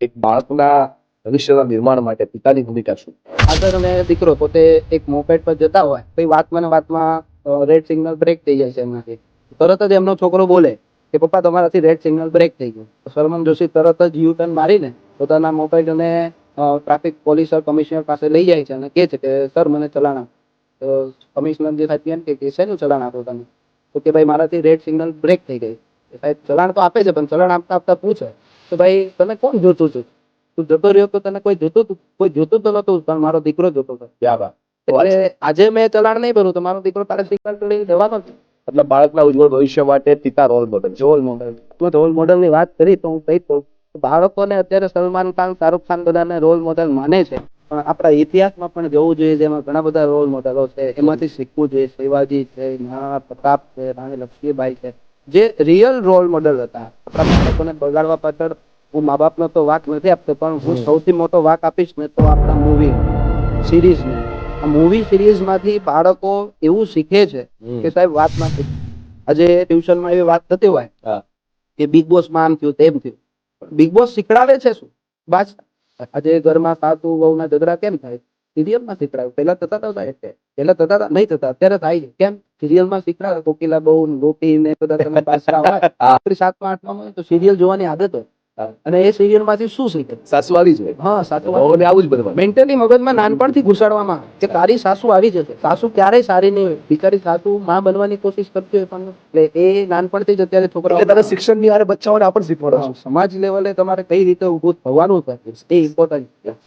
એક બાળકના ભવિષ્યના નિર્માણ માટે પિતાની ભૂમિકા શું? આગળ અને દીકરો, પોતે એક મોપેડ પર જતા હોય, તો વાતમાં વાતમાં રેડ સિગ્નલ બ્રેક થઈ જાય છે એમનાથી તરત જ એમનો છોકરો બોલે કે, પપ્પા, તમારાથી રેડ સિગ્નલ બ્રેક થઈ ગયું. સરમન જોશી તરત જ યુ ટર્ન મારીને પોતાના મોપેડ અને ટ્રાફિક પોલીસ કમિશનર પાસે લઈ જાય છે અને કહે છે કે, સર, મને ચલાણ. આપો તો કમિશનર જે સાહેબ એમ કે શેનું ચલાણ આપો તમે? તો કે, ભાઈ, મારાથી રેડ સિગ્નલ બ્રેક થઈ ગઈ. સાહેબ, ચલાણ તો આપે છે, પણ ચલાણ આપતા આપતા પૂછે. તો ભાઈ તને કોણ જોતું છું તું જતો રહ્યો તો તને કોઈ જોતું હતું કોઈ જોતું તો નતું પણ મારો દીકરો જોતો હતો. એટલે આજે મેં ચલાણ નહીં ભરું તો મારો દીકરો તારે દીકરા લઈ જવાનો છે એટલે બાળકના ઉજ્જવળ ભવિષ્ય માટે પિતા રોલ મોડલ રોલ મોડલ તું રોલ મોડલની વાત કરી તો હું કહી દઉં બાળકોને અત્યારે સલમાન ખાન શાહરુખ ખાન બધાને રોલ મોડલ માને છે. પણ આપણા ઇતિહાસમાં પણ જવું જોઈએ જેમાં ઘણા બધા રોલ મોડલો છે. એમાંથી શીખવું જોઈએ. શિવાજી છે મહારાણા પ્રતાપ છે રાણી લક્ષ્મીબાઈ છે. જે રિયલ રોલ મોડલ હતા. આપણા બાળકોને બગાડવા પાછળ હું મા બાપનો તો વાક નથી આપતો પણ હું સૌથી મોટો વાક આપીશ ને તો આપણા મૂવી સિરીઝ આ મૂવી સિરીઝમાંથી બાળકો એવું શીખે છે કે સાહેબ વાત ના. આજે ટ્યુશનમાં એવી વાત થતી હોય કે બિગ બોસમાં આમ થયું તેમ થયું. બિગ બોસ શીખડાવે છે શું? બાજ આજે ઘરમાં સાસુ વહુ ના ઝઘડા કેમ થાય? સિરિયલમાં શીખડાવે. પેલા થતા હતા એટલે પેલા થતા હતા નહીં થતા અત્યારે થાય છે. કેમ? સિરિયલમાં શીખડાવે. કોકિલા બહુ ગોપી ને બધા તમે પાછળ હોય. રાત્રે સાતમાં આઠમાં હોય તો સિરિયલ જોવાની આદત હોય. અને એ સિરિયલમાંથી શું શીખે? સાસુ આવી જ હોય. હા સાસુ વહુને આવું જ બધું મેન્ટલી મગજમાં નાનપણથી ઘુસાડવામાં કે તારી સાસુ આવી જશે. સાસુ ક્યારેય સારી નહીં હોય. બિચારી સાસુ માં બનવાની કોશિશ કરતી હોય પણ એ નાનપણથી જ અત્યારે છોકરા તને શિક્ષણની આરે બચ્ચાઓને આ પણ શીખવાડો સમાજ લેવલે તમારે કઈ રીતે ઉભું થવાનું છે? એ ઇમ્પોર્ટન્ટ છે.